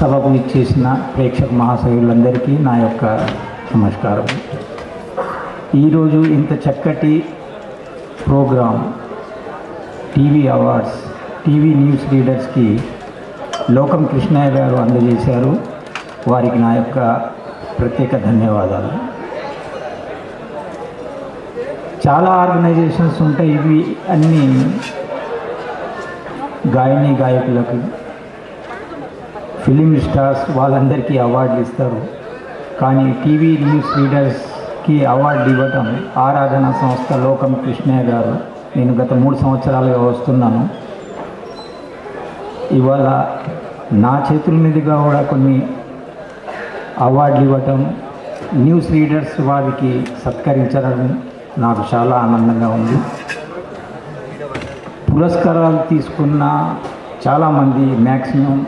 సభకు ఇచ్చేసిన ప్రేక్షక మహాశయులందరికీ నా యొక్క నమస్కారం. ఈరోజు ఇంత చక్కటి program TV awards TV news రీడర్స్కి Lokam Krishnaiah గారు అందజేశారు. వారికి నా యొక్క ప్రత్యేక ధన్యవాదాలు. చాలా ఆర్గనైజేషన్స్ ఉంటాయి ఇవి అన్నీ. గాయని గాయకులకు ఫిలిం స్టార్స్ వాళ్ళందరికీ అవార్డులు ఇస్తారు. కానీ టీవీ న్యూస్ రీడర్స్కి అవార్డు ఇవ్వటం ఆరాధన సంస్థ లోకం కృష్ణయ్య గారు. నేను గత మూడు సంవత్సరాలుగా వస్తున్నాను. ఇవాళ నా చేతుల మీదుగా కూడా కొన్ని అవార్డులు ఇవ్వటం న్యూస్ రీడర్స్ వారికి సత్కరించడం నాకు చాలా ఆనందంగా ఉంది. పురస్కారాలు తీసుకున్న చాలామంది మ్యాక్సిమం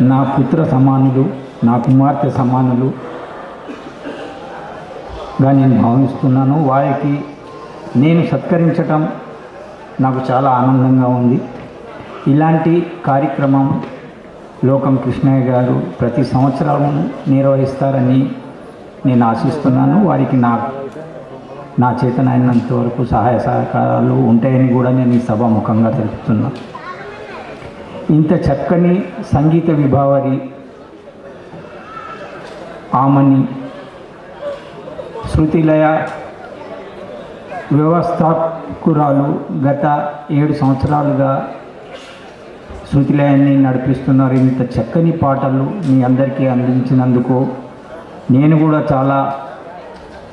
నా పుత్ర సమానులు నా కుమార్తె సమానులు. గా నేను భావిస్తున్నాను. వారికి నేను సత్కరించటం నాకు చాలా ఆనందంగా ఉంది. ఇలాంటి కార్యక్రమం లోకం కృష్ణయ్య గారు ప్రతి సంవత్సరం నిర్వహిస్తారని నేను ఆశిస్తున్నాను. వారికి నా నా చేతనైనంత వరకు సహాయ సహకారాలు ఉంటాయని కూడా నేను ఈ సభాముఖంగా తెలుపుతున్నాను ఇంత చక్కని సంగీత విభావరి ఆమని శృతిలయ వ్యవస్థాపకురాలు గత ఏడు సంవత్సరాలుగా శృతిలయాన్ని నడిపిస్తున్నారు. ఇంత చక్కని పాటలు మీ అందరికీ అందించినందుకు నేను కూడా చాలా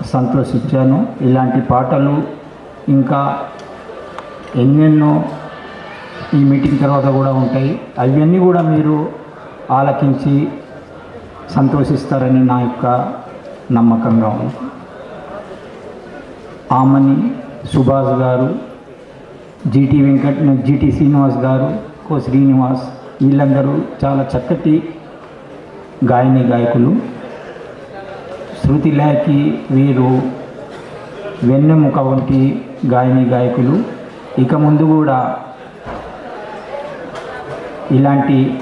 సంతోషించాను. ఇలాంటి పాటలు ఇంకా ఎన్నెన్నో ఈ మీటింగ్ తర్వాత కూడా ఉంటాయి. అవన్నీ కూడా మీరు ఆలకించి సంతోషిస్తారని నా యొక్క నమ్మకంగా ఉంది. ఆమని సుభాష్ గారు జీటీ వెంకట్ జీటీ శ్రీనివాస్ గారు కో శ్రీనివాస్ వీళ్ళందరూ చాలా చక్కటి గాయని గాయకులు. శృతిలేకి వీరు వెన్నెముక వంటి గాయని గాయకులు. ఇక ముందు కూడా ఇలాంటి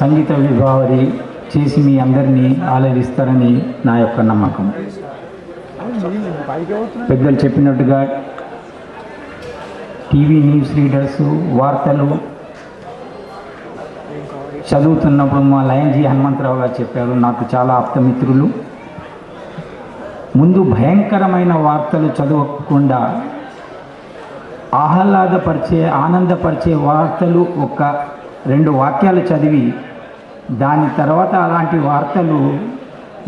సంగీత విభావరి చేసి మీ అందరినీ ఆలరిస్తారని నా యొక్క నమ్మకం. పెద్దలు చెప్పినట్టుగా టీవీ న్యూస్ రీడర్స్ వార్తలు చదువుతున్నప్పుడు మా లయన్జీ హనుమంతరావు గారు చెప్పారు నాకు చాలా ఆప్తమిత్రులు. ముందు భయంకరమైన వార్తలు చదవకుండా ఆహ్లాదపరిచే ఆనందపరిచే వార్తలు ఒక రెండు వాక్యాలు చదివి దాని తర్వాత అలాంటి వార్తలు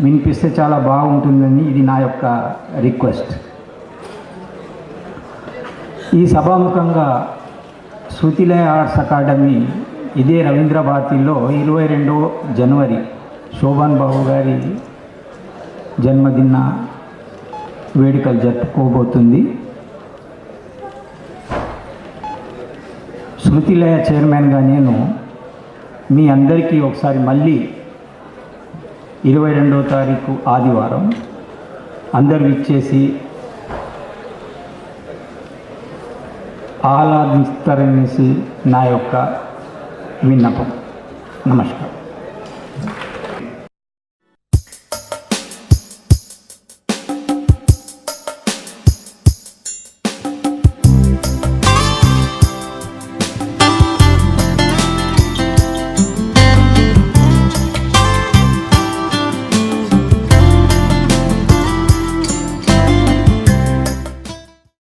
వినిపిస్తే చాలా బాగుంటుందని ఇది నా యొక్క రిక్వెస్ట్. ఈ సభాముఖంగా శృతిలయ ఆర్ట్స్ అకాడమీ ఇదే రవీంద్ర భారతిలో ఇరవై రెండో జనవరి శోభన్ బాబు గారి జన్మదిన వేడుకలు జరుపుకోబోతుంది. శృతిలయ చైర్మన్గా నేను మీ అందరికీ ఒకసారి మళ్ళీ ఇరవై రెండవ తారీఖు ఆదివారం అందరూ ఇచ్చేసి ఆహ్లాదిస్తారనేసి నా యొక్క విన్నపం. నమస్కారం.